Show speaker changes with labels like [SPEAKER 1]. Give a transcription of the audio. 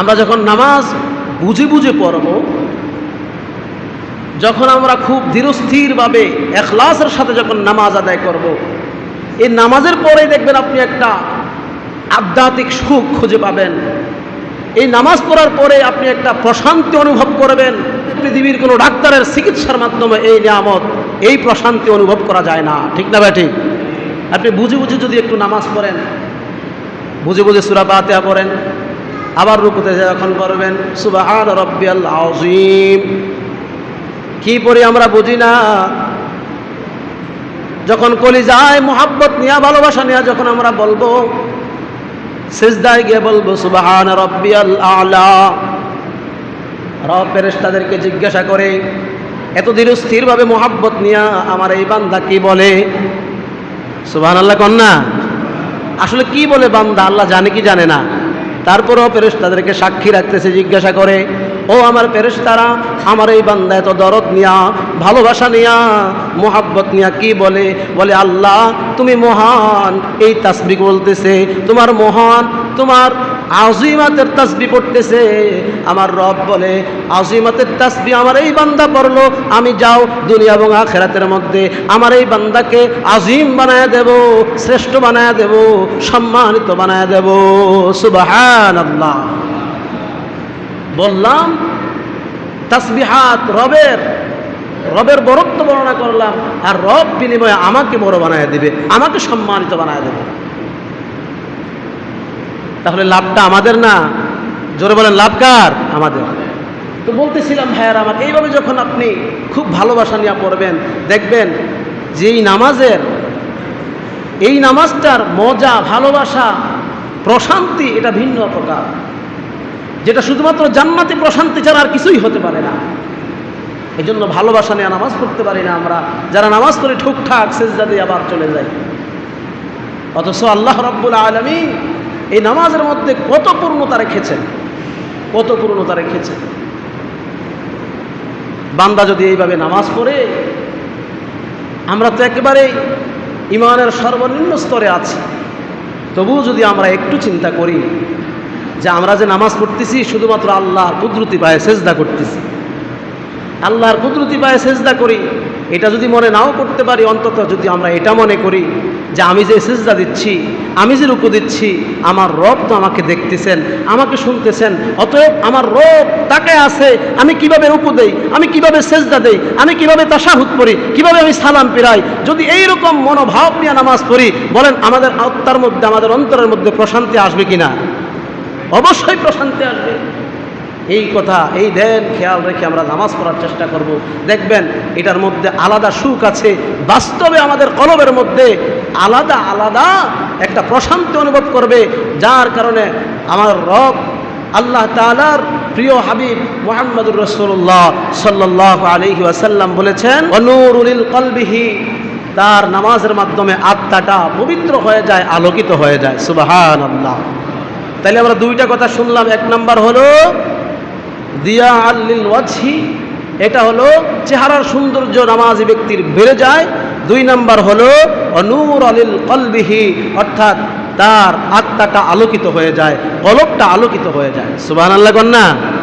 [SPEAKER 1] আমরা যখন নামাজ বুঝে বুঝে পড়ব, যখন আমরা খুব ধীরস্থিরভাবে এখলাসের সাথে যখন নামাজ আদায় করব। এই নামাজের পরেই দেখবেন আপনি একটা আধ্যাত্মিক সুখ খুঁজে পাবেন। এই নামাজ পড়ার পরে আপনি একটা প্রশান্তি অনুভব করবেন। পৃথিবীর কোনো ডাক্তারের চিকিৎসার মাধ্যমে এই নিয়ামত, এই প্রশান্তি অনুভব করা যায় না। ঠিক না ঠিক? আপনি বুঝে বুঝে যদি একটু নামাজ পড়েন, বুঝে বুঝে সুরা পাতিয়া পড়েন আবার রুকুতে যখন করবেন, সুবাহান রব্বিয়াল আজিম কি পড়ি আমরা বুঝি না? যখন কলি যায় মোহাব্বত নিয়ে, ভালোবাসা নিয়ে যখন আমরা বলব, সেজদায় গিয়ে বলব, সুবাহান রব্বিয়াল আলা। রব ফেরেশতাদেরকে জিজ্ঞাসা করে এত ধীর স্থিরভাবে মোহাব্বত নিয়ে আমার এই বান্দা কি বলে? সুবাহান আল্লাহ কন্যা। আসলে কি বলে বান্দা? আল্লাহ জানে কি জানে না? তারপরেও ফেরেশতাদেরকে সাক্ষী রাখতেছে, জিজ্ঞাসা করে, ও আমার ফেরেশতারা, আমার এই বান্দা এত দরদ নিয়া, ভালোবাসা নিয়া, মোহাব্বত নিয়া কি বলে? বলে, আল্লাহ, তুমি মহান। এই তাসবিক বলতেছে, তোমার মহান, তোমার আজিমাতের তাসবি পড়তেছে। আমার রব বলে আজিমাতের তাসবি আমার এই বান্দা পড়ল, আমি যাও দুনিয়া এবং আখেরাতের মধ্যে। আমার এই বান্দাকে আজিম বানায় দেব, শ্রেষ্ঠ বানায় দেব, সম্মানিত বানায় দেব। সুবাহান আল্লাহ বললাম তাসবিহাত রবের রবের বরত্ব বর্ণনা করলাম, আর রব বিনিময়ে আমাকে বড় বানায় দিবে, আমাকে সম্মানিত বানায় দেবে। তাহলে লাভটা আমাদের না? জোরে বলেন, লাভ কার? আমাদের। তো বলতেছিলাম ভাইয়ার আমার এইভাবে যখন আপনি খুব ভালোবাসা নিয়ে পড়বেন, দেখবেন যে এই নামাজের, এই নামাজটার মজা, ভালোবাসা, প্রশান্তি, এটা ভিন্ন প্রকার। যেটা শুধুমাত্র জান্নাতে প্রশান্তি ছাড়া আর কিছুই হতে পারে না। এই জন্য ভালোবাসা নিয়ে নামাজ পড়তে পারি না আমরা। যারা নামাজ পড়ে ঠুকঠাক, সেজদা দিয়ে আবার চলে যাই অথচ আল্লাহ রব্বুল আলমী এই নামাজের মধ্যে কত পূর্ণতা রেখেছেন? কত পূর্ণতা রেখেছেন? বান্দা যদি এইভাবে নামাজ পড়ে, আমরা তো একেবারে ইমানের সর্বনিম্ন স্তরে আছি। তবুও যদি আমরা একটু চিন্তা করি যে আমরা যে নামাজ পড়তেছি, শুধুমাত্র আল্লাহ কুদরতি পায়ে সেজদা করতেছি। আল্লাহর কুদরতি পায়ে সেজদা করি এটা যদি মনে নাও করতে পারি, অন্তত যদি আমরা এটা মনে করি যে আমি যে সেজদা দিচ্ছি, আমি যে রুকু দিচ্ছি, আমার রব তো আমাকে দেখতেছেন, আমাকে শুনতেছেন, অতএব আমার রব তাকে আছে, আমি কীভাবে রুকু দেই, আমি কীভাবে সেজদা দেই, আমি কীভাবে তাশাহুদ পড়ি, কীভাবে আমি সালাম পিরাই, যদি এই রকম মনোভাব নিয়ে নামাজ পড়ি, বলেন আমাদের আত্মার মধ্যে, আমাদের অন্তরের মধ্যে প্রশান্তি আসবে কিনা? অবশ্যই প্রশান্তি আসবে। এই কথা, এই দেন খেয়াল রেখে আমরা নামাজ পড়ার চেষ্টা করব। দেখবেন, এটার মধ্যে আলাদা সুখ আছে। বাস্তবে আমাদের কলবের মধ্যে আলাদা আলাদা একটা প্রশান্তি অনুভব করবে। যার কারণে আমার রব আল্লাহ তালার প্রিয় হাবিব মোহাম্মদুর রসুল্লাহ সাল্লাহ আলহি আসাল্লাম বলেছেন অনুরুল কলবিহি। তার নামাজের মাধ্যমে আত্মাটা পবিত্র হয়ে যায়, আলোকিত হয়ে যায়। সুবাহান আল্লাহ তাইলে আমরা দুইটা কথা শুনলাম। এক নাম্বার হলো দিয়া আল্লিল ওয়াছি এটা হলো চেহারার সৌন্দর্য নামাজি ব্যক্তির বেড়ে যায়। দুই নাম্বার হলো, অনুর আলিল কলবিহি, অর্থাৎ তার আত্মাটা আলোকিত হয়ে যায়, কলবটা আলোকিত হয়ে যায়। সুবাহ আল্লাহ কন্যা।